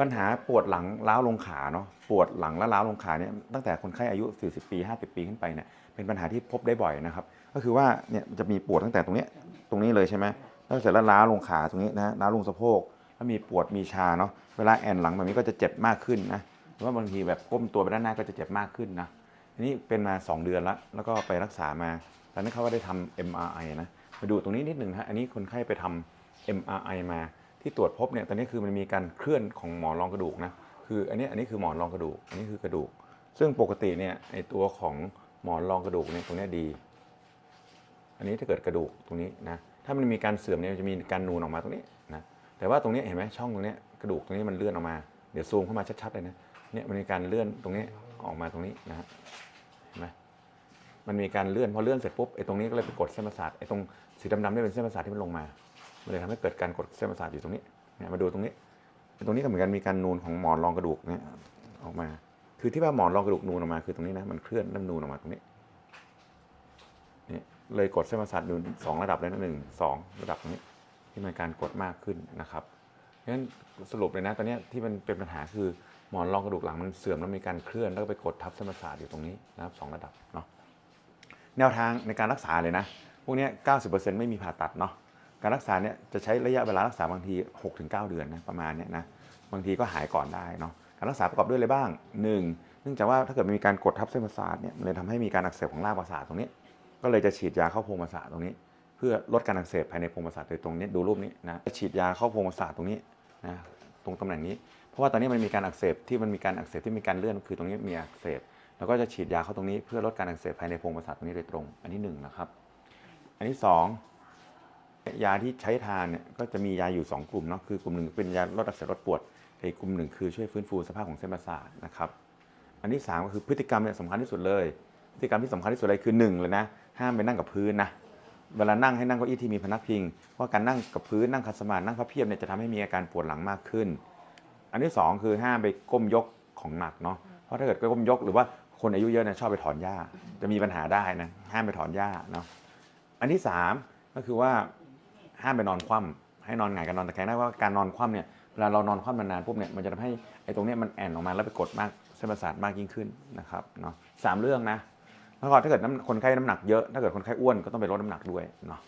ปัญหาปวดหลังล้าวลงขาเนาะปวดหลังและล้าวลงขาเนี่ยตั้งแต่คนไข้อายุ 40 ปี 50 ปีขึ้นไปเนี่ยเป็นปัญหาที่พบได้บ่อยนะครับ ก็คือว่าเนี่ยจะมีปวดตั้งแต่ตรงเนี้ยตรงนี้เลยใช่ไหมแล้วเสร็จแล้วล้าวลงขาตรงนี้นะล้าวลงสะโพกแล้วมีปวดมีชาเนาะเวลาแอนหลังแบบนี้ก็จะเจ็บมากขึ้นนะหรือว่าบางทีแบบก้มตัวไปด้านหน้าก็จะเจ็บมากขึ้นนะทีนี้เป็นมา 2 เดือนล้วแล้วก็ไปรักษามาตอนนี้เขาก็ได้ทำ MRI นะมาดูตรงนี้นิดหนึ่งนะฮะอันนี้คนไข้ไปทำ MRI มา ที่ตรวจพบเนี่ยตอนนี้คือมันมีการเคลื่อนของหมอนรองกระดูกนะคืออันนี้อันนี้คือหมอนรองกระดูกอันนี้คือกระดูก ซึ่งปกติเนี่ยไอตัวของหมอนรองกระดูกเนี่ยตรงเนี้ยดี อันนี้ถ้าเกิดกระดูกตรงนี้นะถ้ามันมีการเสื่อมเนี่ยจะมีการนูนออกมาตรงนี้นะแต่ว่าตรงนี้เห็นไหมช่องตรงนี้กระดูกตรงนี้มันเลื่อนออกมาเดี๋ยวซูมเข้ามาชัดๆเลยนะเนี่ยมันมีการเลื่อนตรงนี้ออกมาตรงนี้นะฮะเห็นไหมมันมีการเลื่อนพอเลื่อนเสร็จปุ๊บไอ้ตรงนี้ก็เลยไปกดเส้นประสาทไอ้ตรงสีดำๆนี่เป็นเส้นประสาทที่มันลงมา มันเลยทำให้เกิดการกดเส้นประสาทอยู่ตรงนี้เนี่ยมาดูตรงนี้ ตรงนี้ก็เหมือนกันมีการนูนของหมอนรองกระดูกเนี่ยออกมา คือที่ว่าหมอนรองกระดูกนูนออกมาคือตรงนี้นะมันเคลื่อนแล้วนูนออกมาตรงนี้เนี่ยเลยกดเส้นประสาทนูนสองระดับเลยนะหนึ่งสองระดับตรงนี้ ที่มันการกดมากขึ้นนะครับเพราะฉะนั้นสรุปเลยนะตอนนี้ที่มันเป็นปัญหาคือหมอนรองกระดูกหลังมันเสื่อมแล้วมีการเคลื่อนแล้วก็ไปกดทับเส้นประสาทอยู่ตรงนี้นะครับสองระดับเนาะแนวทางในการรักษาเลยนะ พวกนี้ย90%ไม่มีผ่าตัดเนาะ การรักษาเนี่ยจะใช้ระยะเวลารักษาบางที 6-9 เดือนนะประมาณเนี้ยนะบางทีก็หายก่อนได้เนาะการรักษาประกอบด้วยอะไรบ้าง 1. เนื่องจากว่าถ้าเกิดมันมีการกดทับเส้นประสาทเนี่ยมันเลยทำให้มีการอักเสบของรากประสาทตรงนี้ ก็เลยจะฉีดยาเข้าโพรงประสาทตรงนี้ เพื่อลดการอักเสบภายในโพรงประสาทโดยตรงนี้ดูรูปนี้นะจะฉีดยาเข้าโพรงประสาทตรงนี้นะตรงตำแหน่งนี้ เพราะว่าตอนนี้มันมีการอักเสบที่มันมีการอักเสบที่มีการเลื่อนคือตรงนี้มีอักเสบแล้วก็จะฉีดยาเข้าตรงนี้เพื่อลดการอักเสบภายในโพรงประสาทตรงนี้โดยตรง อันที่หนึ่งนะครับอันที่สอง ยาที่ใช้ทานเนี่ยก็จะมียาอยู่ 2 กลุ่มเนาะคือกลุ่มหนึ่งเป็นยาลดอักเสบลดปวดอีกกลุ่มหนึ่งคือช่วยฟื้นฟูสภาพของเส้นประสาทนะครับอันที่สามก็คือพฤติกรรมเนี่ยสำคัญที่สุดเลย พฤติกรรมที่สำคัญที่สุดเลยคือหนึ่งเลยนะห้ามไปนั่งกับพื้นนะเวลานั่งให้นั่งเก้าอี้ที่มีพนักพิงเพราะการนั่งกับพื้นนั่งคัดสมาธินั่งพับเพียบเนี่ยจะทำให้มีอาการปวดหลังมากขึ้น อันที่สองคือห้ามไปก้มยกของหนักเนาะเพราะถ้าเกิดไปก้มยกหรือว่าคนอายุเยอะเนี่ยชอบไปถอนหญ้าจะมีปัญหาได้นะห้ามไปถอนหญ้าเนาะอันที่สามก็คือว่า ห้ามไปนอนคว่ำให้นอนหงายกันนอนตะแคงได้ว่าการนอนคว่ำเนี่ยเวลาเรานอนคว่ำนานๆปุ๊บเนี่ยมันจะทำให้ไอ้ตรงเนี้ยมันแอนออกมาแล้วไปกดมากเส้นประสาทมากยิ่งขึ้นนะครับเนาะสามเรื่องนะแล้วก็ถ้าเกิดน้ำคนไข้น้ำหนักเยอะถ้าเกิดคนไข้อ้วนก็ต้องไปลดน้ำหนักด้วยเนาะ